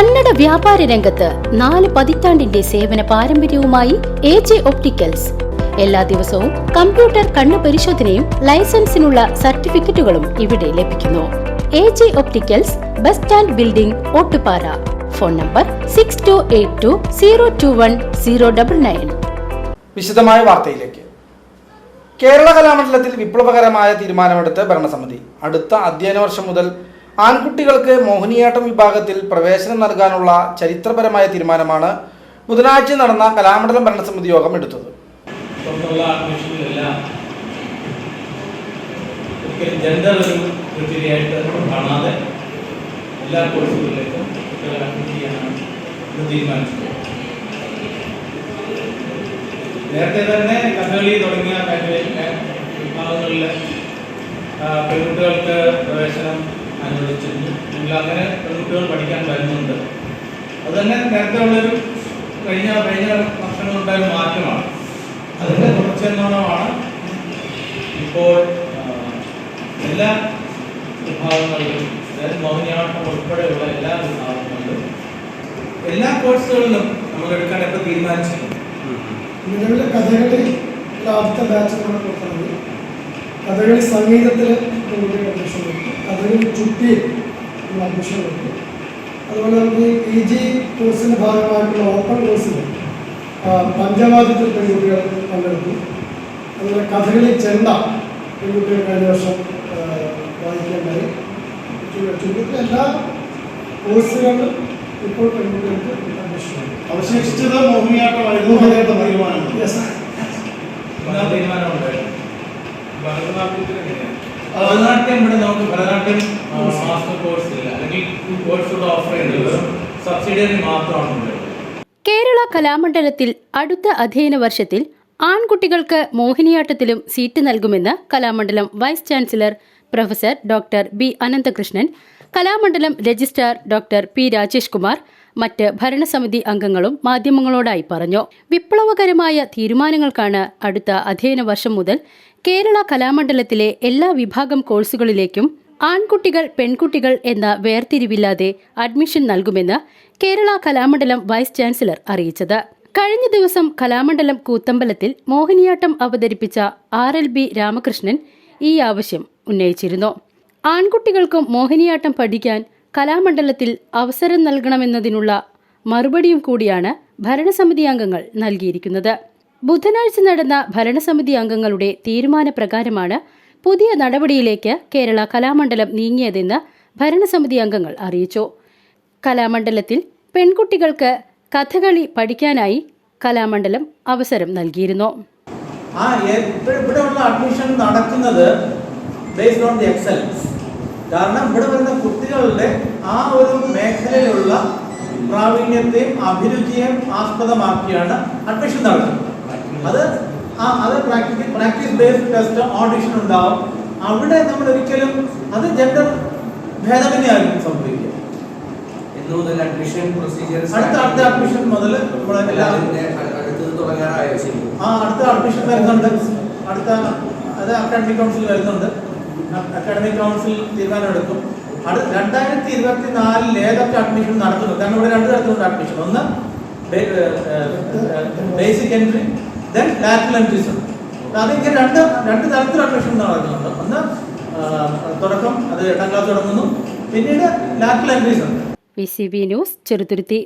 കന്നഡ വ്യാപാര രംഗത്ത് നാല് പതിറ്റാണ്ടിന്റെ സേവന പാരമ്പര്യവുമായി എ ജെ ഒപ്റ്റിക്കൽസ്. എല്ലാ ദിവസവും കമ്പ്യൂട്ടർ കണ്ണു പരിശോധനയും ലൈസൻസിനുള്ള സർട്ടിഫിക്കറ്റുകളും ഇവിടെ ലഭിക്കുന്നു. A J opticals bus stand building Ottupara. Phone number six two eight two zero two one zero double nine വിശദമായ വാർത്തയിലേക്ക്. കേരള കലാമണ്ഡലത്തിൽ വിപ്ലവകരമായ തീരുമാനമെടുത്ത് ഭരണസമിതി. അടുത്ത അധ്യയന വർഷം മുതൽ ആൺകുട്ടികൾക്ക് മോഹിനിയാട്ടം വിഭാഗത്തിൽ പ്രവേശനം നൽകാനുള്ള ചരിത്രപരമായ തീരുമാനമാണ് ബുധനാഴ്ച നടന്ന കലാമണ്ഡലം ഭരണസമിതി യോഗം എടുത്തത്. കാണാതെ എല്ലാ കോഴ്സുകളിലേക്കും നേരത്തെ തന്നെ കഥകളി തുടങ്ങിയ മേഖലയിലെ വിഭാഗങ്ങളിൽ പെൺകുട്ടികൾക്ക് പ്രവേശനം അനുവദിച്ചിരുന്നു. എങ്കിൽ അങ്ങനെ പെൺകുട്ടികൾ പഠിക്കാൻ വരുന്നുണ്ട്. അത് തന്നെ നേരത്തെ ഉള്ളൊരു കഴിഞ്ഞ കഴിഞ്ഞ വർഷങ്ങളുണ്ടായ ഉണ്ടായ മാറ്റമാണ്. അതിന്റെ തുടർച്ചയെന്നോണമാണ് ഇപ്പോൾ എല്ലാ വിഭാഗങ്ങളിലും അതായത് മോഹിനിയാട്ടം ഉൾപ്പെടെയുള്ള എല്ലാ വിഭാഗങ്ങളിലും എല്ലാ കോഴ്സുകളിലും നമ്മൾ എടുക്കാൻ ഇപ്പോൾ തീരുമാനിച്ചിട്ടുണ്ട്. കഥകളി ലാഭത്തെ ബാച്ച് കൊടുക്കുന്നത്. കഥകളി സംഗീതത്തിൽ നമുക്ക് അഡ്മിഷൻ അതിന് ചുറ്റി കൊടുക്കും അതുപോലെ നമുക്ക് പി ജി കോഴ്സിന്റെ ഭാഗമായിട്ടുള്ള ഓപ്പൺ കോഴ്സിൽ പഞ്ചവാദ്യത്തിൽ പെൺകുട്ടികൾ പങ്കെടുത്തു അതുപോലെ കഥകളി ചെണ്ട പെൺകുട്ടികൾ കഴിഞ്ഞ വർഷം വായിക്കേണ്ടായി ചുരുക്കത്തിൽ എല്ലാ കോഴ്സുകളിലും ഇപ്പോൾ പെൺകുട്ടികൾക്ക് ഉണ്ട് അവശേഷിച്ചത് മോഹിനിയാട്ടമായിരുന്നു തീരുമാനം തീരുമാനമുണ്ടായിരുന്നു. ഭരതനാട്യത്തിൽ എങ്ങനെയാണ്? ഭരതനാട്യം ഇവിടെ നമുക്ക് ഭരതനാട്യം മാസ്റ്റർ കോഴ്സ് ഇല്ല. അല്ലെങ്കിൽ കോഴ്സ് ഇവിടെ ഓഫർ ചെയ്യുന്നത് സബ്സിഡിയറി മാത്രമാണ് കേരള കലാമണ്ഡലത്തിൽ അടുത്ത അധ്യയന വർഷത്തിൽ ആൺകുട്ടികൾക്ക് മോഹിനിയാട്ടത്തിലും സീറ്റ് നൽകുമെന്ന് Kalamandalam vice chancellor professor doctor B Ananthakrishnan Kalamandalam registrar doctor P Rajesh Kumar മറ്റ് ഭരണസമിതി അംഗങ്ങളും മാധ്യമങ്ങളോടായി പറഞ്ഞു. വിപ്ലവകരമായ തീരുമാനങ്ങൾക്കാണ് അടുത്ത അധ്യയന വർഷം മുതൽ കേരള കലാമണ്ഡലത്തിലെ എല്ലാ വിഭാഗം കോഴ്സുകളിലേക്കും ആൺകുട്ടികൾ പെൺകുട്ടികൾ എന്ന വേർതിരിവില്ലാതെ അഡ്മിഷൻ നൽകുമെന്ന് കേരള കലാമണ്ഡലം വൈസ് ചാൻസലർ അറിയിച്ചത്. കഴിഞ്ഞ ദിവസം കലാമണ്ഡലം കൂത്തമ്പലത്തിൽ മോഹിനിയാട്ടം അവതരിപ്പിച്ച ആർ എൽ ബി രാമകൃഷ്ണൻ ഈ ആവശ്യം ഉന്നയിച്ചിരുന്നു. ആൺകുട്ടികൾക്കും മോഹിനിയാട്ടം പഠിക്കാൻ കലാമണ്ഡലത്തിൽ അവസരം നൽകണമെന്നതിനുള്ള മറുപടിയും കൂടിയാണ് ഭരണസമിതി അംഗങ്ങൾ നൽകിയിരിക്കുന്നത്. ബുധനാഴ്ച നടന്ന ഭരണസമിതി അംഗങ്ങളുടെ തീരുമാനപ്രകാരമാണ് പുതിയ നടപടിയിലേക്ക് കേരള കലാമണ്ഡലം നീങ്ങിയതെന്ന് ഭരണസമിതി അംഗങ്ങൾ അറിയിച്ചു. കലാമണ്ഡലത്തിൽ പെൺകുട്ടികൾക്ക് കഥകളി പഠിക്കാനായി കലാമണ്ഡലം അവസരം നൽകിയിരുന്നു. ആ ഇവിടെയുള്ള ഇവിടെ ഇവിടെ അഡ്മിഷൻ നടക്കുന്നത് ബേസ്ഡ് ഓൺ ദി എക്സലൻസ് കാരണം ഇവിടെ വരുന്ന കുട്ടികളുടെ ആ ഒരു മേഖലയിലുള്ള പ്രാവീണ്യത്തെയും അഭിരുചിയെയും ആസ്പദമാക്കിയാണ് അഡ്മിഷൻ നടത്തുന്നത്. അത് ആ അത് practical practice based test audition ഉണ്ടാവും. അവിടെ നമ്മൾ ഒരിക്കലും അത് ജെൻഡർ ഭേദമന്യായിരിക്കും സംഭവിക്കുക. അഡ്മിഷൻ പ്രൊസീജിയർ അടുത്ത അടുത്ത അഡ്മിഷൻ മുതൽ നമ്മൾ ആ അടുത്ത അഡ്മിഷൻ വരുന്നുണ്ട്. അടുത്ത അത് അക്കാഡമിക് കൗൺസിൽ വരുന്നുണ്ട്. അക്കാഡമിക് കൗൺസിൽ തീരുമാനമെടുക്കും. അടുത്ത രണ്ടായിരത്തി ഇരുപത്തി നാലിൽ ഏതൊക്കെ അഡ്മിഷൻ നടത്തുന്നു. കാരണം ഇവിടെ രണ്ട് തരത്തിലുള്ള അഡ്മിഷൻ. ഒന്ന് basic entry then lateral entries ഉണ്ട്. അത് അതിങ്ങനെ രണ്ട് രണ്ട് തരത്തിലുള്ള അഡ്മിഷൻ നടക്കുന്നുണ്ട്. ഒന്ന് തുടക്കം അത് എട്ടാം ക്ലാസ് തുടങ്ങുന്നു. പിന്നീട് ലാറ്ററൽ എൻട്രീസ് ഉണ്ട്. V C B news Cheruthuruthy.